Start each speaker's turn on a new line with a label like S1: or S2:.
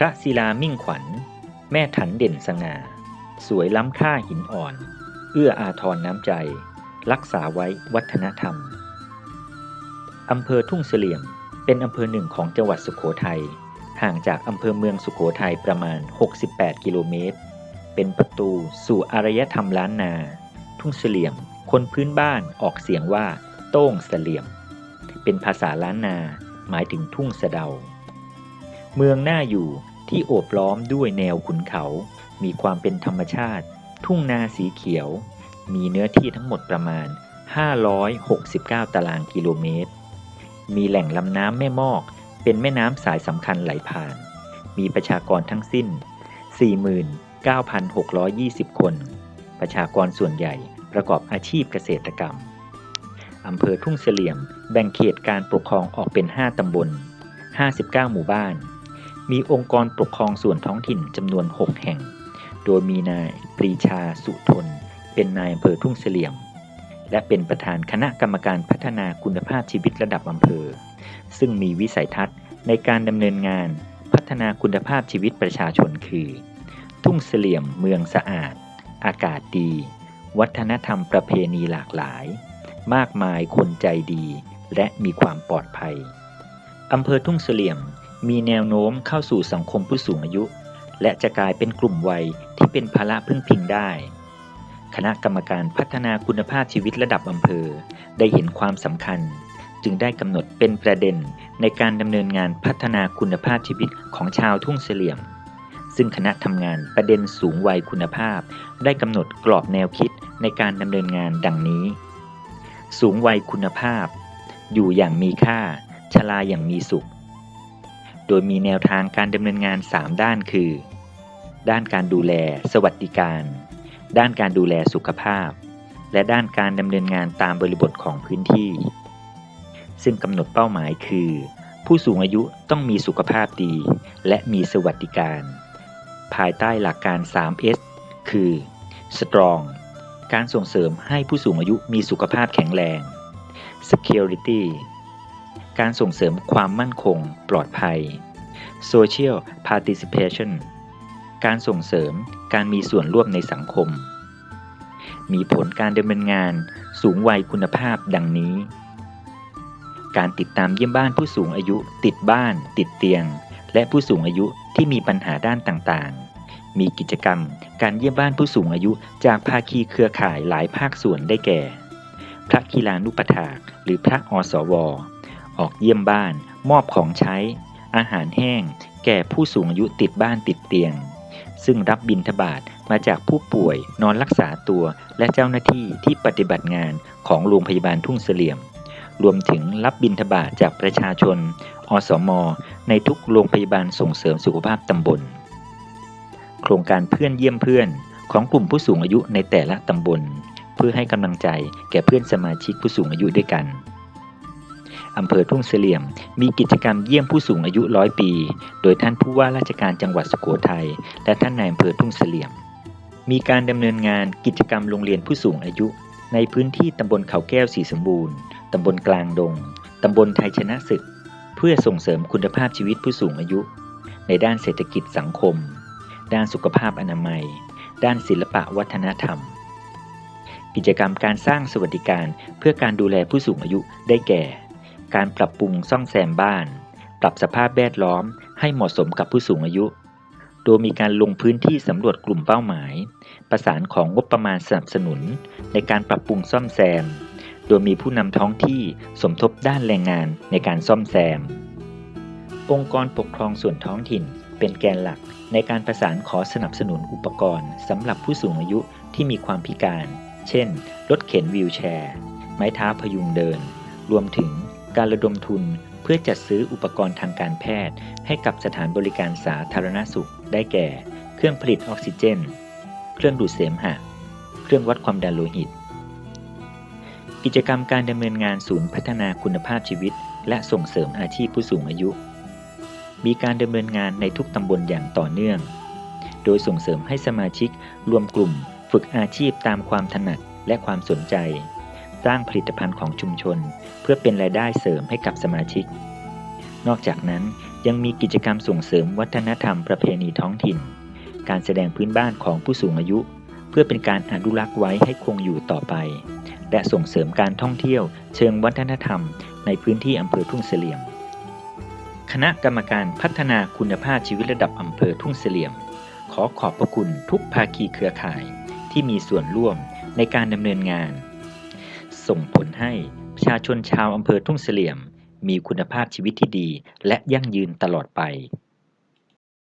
S1: พระศิลามิ่งขวัญ แม่ถันเด่นสง่า สวยล้ำค่าหินอ่อน เอื้ออาทรน้ำใจ รักษาไว้วัฒนธรรม อำเภอทุ่งเสลี่ยม เป็นอำเภอหนึ่งของจังหวัดสุโขทัย ห่างจากอำเภอเมืองสุโขทัยประมาณ 68 กิโลเมตร เป็นประตูสู่อารยธรรมล้านนา ทุ่งเสลี่ยม คนพื้นบ้านออกเสียงว่า โต้งเสลี่ยม เป็นภาษาล้านนา หมายถึงทุ่งสะเดา เมืองหน่าอยู่ ที่โอบล้อมด้วยแนวขุนเขา มีความเป็นธรรมชาติ ทุ่งนาสีเขียว มีเนื้อที่ทั้งหมดประมาณ 569 ตารางกิโลเมตร มีแหล่งลำน้ำแม่มอก เป็นแม่น้ำสายสำคัญไหลผ่าน มีประชากรทั้งสิ้น 49,620 คน ประชากรส่วนใหญ่ประกอบอาชีพเกษตรกรรมอำเภอทุ่งเสลี่ยม แบ่งเขตการปกครองออกเป็น 5 ตำบล 59 หมู่บ้าน มีองค์กรปกครองส่วนท้องถิ่นจำนวน 6 แห่ง โดยมีนายปรีชาสุทน เป็นนายอำเภอทุ่งเสลี่ยม และเป็นประธานคณะกรรมการพัฒนาคุณภาพชีวิตระดับอำเภอ ซึ่งมีวิสัยทัศน์ในการดำเนินงานพัฒนาคุณภาพชีวิตประชาชนคือ ทุ่งเสลี่ยมเมืองสะอาด อากาศดี วัฒนธรรมประเพณีหลากหลาย มากมายคนใจดี และมีความปลอดภัยอำเภอทุ่งเสลี่ยม มีแนวโน้มเข้าสู่สังคมผู้สูงอายุ และจะกลายเป็นกลุ่มวัยที่เป็นภาระพึ่งพิงได้ คณะกรรมการพัฒนาคุณภาพชีวิตระดับอำเภอ ได้เห็นความสำคัญ จึงได้กำหนดเป็นประเด็นในการดำเนินงานพัฒนาคุณภาพชีวิตของชาวทุ่งเสลี่ยม ซึ่งคณะทำงานประเด็นสูงวัยคุณภาพ ได้กำหนดกรอบแนวคิดในการดำเนินงานดังนี้ สูงวัยคุณภาพ อยู่อย่างมีค่าชราอย่างมีสุข โดยมีแนวทางการดำเนินงาน 3 ด้านคือ ด้านการดูแล สวัสดิการ ด้านการดูแลสุขภาพ และด้านการดำเนินงานตามบริบทของพื้นที่ ซึ่งกำหนดเป้าหมายคือ ผู้สูงอายุต้องมีสุขภาพดี และมีสวัสดิการ ภายใต้หลักการ 3S คือ Strong การส่งเสริมให้ผู้สูงอายุมีสุขภาพแข็งแรง Security การส่งเสริมความมั่นคงปลอดภัย Social Participation การส่งเสริมการมีส่วนร่วมในสังคม มีผลการดำเนินงานสูงวัยคุณภาพดังนี้ การติดตามเยี่ยมบ้านผู้สูงอายุ ติดบ้าน ติดเตียง และผู้สูงอายุที่มีปัญหาด้านต่างๆ มีกิจกรรม การเยี่ยมบ้านผู้สูงอายุจากภาคีเครือข่ายหลายภาคส่วนได้แก่ พระกีฬานุปถากหรือพระอสว ออกเยี่ยมบ้าน มอบของใช้ อาหารแห้ง แก่ผู้สูงอายุติดบ้านติดเตียง ซึ่งรับบิณฑบาตมาจากผู้ป่วยนอนรักษาตัวและเจ้าหน้าที่ที่ปฏิบัติงานของโรงพยาบาลทุ่งเสลี่ยม รวมถึงรับบิณฑบาตจากประชาชน อสม ในทุกโรงพยาบาลส่งเสริมสุขภาพตำบล โครงการเพื่อนเยี่ยมเพื่อนของกลุ่มผู้สูงอายุในแต่ละตำบล เพื่อให้กำลังใจแก่เพื่อนสมาชิกผู้สูงอายุด้วยกัน อำเภอทุ่งเสลี่ยม มีกิจกรรมเยี่ยมผู้สูงอายุร้อยปี โดยท่านผู้ว่าราชการจังหวัดสุโขทัยและท่านนายอำเภอทุ่งเสลี่ยม มีการดำเนินงานกิจกรรมโรงเรียนผู้สูงอายุ ในพื้นที่ตำบลเขาแก้วสีสมบูรณ์ตำบลกลางดงตำบลไทยชนะศึก เพื่อส่งเสริมคุณภาพชีวิตผู้สูงอายุ ในด้านเศรษฐกิจสังคม ด้านสุขภาพอนามัย ด้านศิลปะวัฒนธรรม กิจกรรมการสร้างสวัสดิการเพื่อการดูแลผู้สูงอายุได้แก่ การปรับปรุงซ่อมแซมบ้าน ปรับสภาพแวดล้อมให้เหมาะสมกับผู้สูงอายุ โดยมีการลงพื้นที่สำรวจกลุ่มเป้าหมาย ประสานของงบประมาณสนับสนุน ในการปรับปรุงซ่อมแซม โดยมีผู้นำท้องที่สมทบด้านแรงงานในการซ่อมแซม องค์กรปกครองส่วนท้องถิ่น เป็นแกนหลักในการประสานขอสนับสนุนอุปกรณ์สำหรับผู้สูงอายุที่มีความพิการ เช่น รถเข็นวีลแชร์ ไม้เท้าพยุงเดิน รวมถึง การระดมทุนเพื่อจัดซื้ออุปกรณ์ทางการแพทย์ ให้กับสถานบริการสาธารณสุข ได้แก่ เครื่องผลิตออกซิเจน เครื่องดูดเสมหะ เครื่องวัดความดันโลหิต กิจกรรมการดำเนินงานศูนย์พัฒนาคุณภาพชีวิต และส่งเสริมอาชีพผู้สูงอายุ มีการดำเนินงานในทุกตำบลอย่างต่อเนื่อง โดยส่งเสริมให้สมาชิกรวมกลุ่ม ฝึกอาชีพตามความถนัดและความสนใจ สร้างผลิตภัณฑ์ของชุมชน เพื่อเป็นรายได้เสริมให้กับสมาชิก นอกจากนั้นยังมีกิจกรรมส่งเสริมวัฒนธรรมประเพณีท้องถิ่น การแสดงพื้นบ้านของผู้สูงอายุ เพื่อเป็นการอนุรักษ์ไว้ให้คงอยู่ต่อไป และส่งเสริมการท่องเที่ยว เชิงวัฒนธรรม ในพื้นที่อำเภอทุ่งเสลี่ยม คณะกรรมการพัฒนาคุณภาพชีวิตระดับอำเภอทุ่งเสลี่ยม ขอขอบพระคุณทุกภาคีเครือข่าย ที่มีส่วนร่วมในการดำเนินงาน ส่งผลให้ประชาชนชาวอำเภอทุ่งเสลี่ยม มีคุณภาพชีวิตที่ดีและยั่งยืนตลอดไป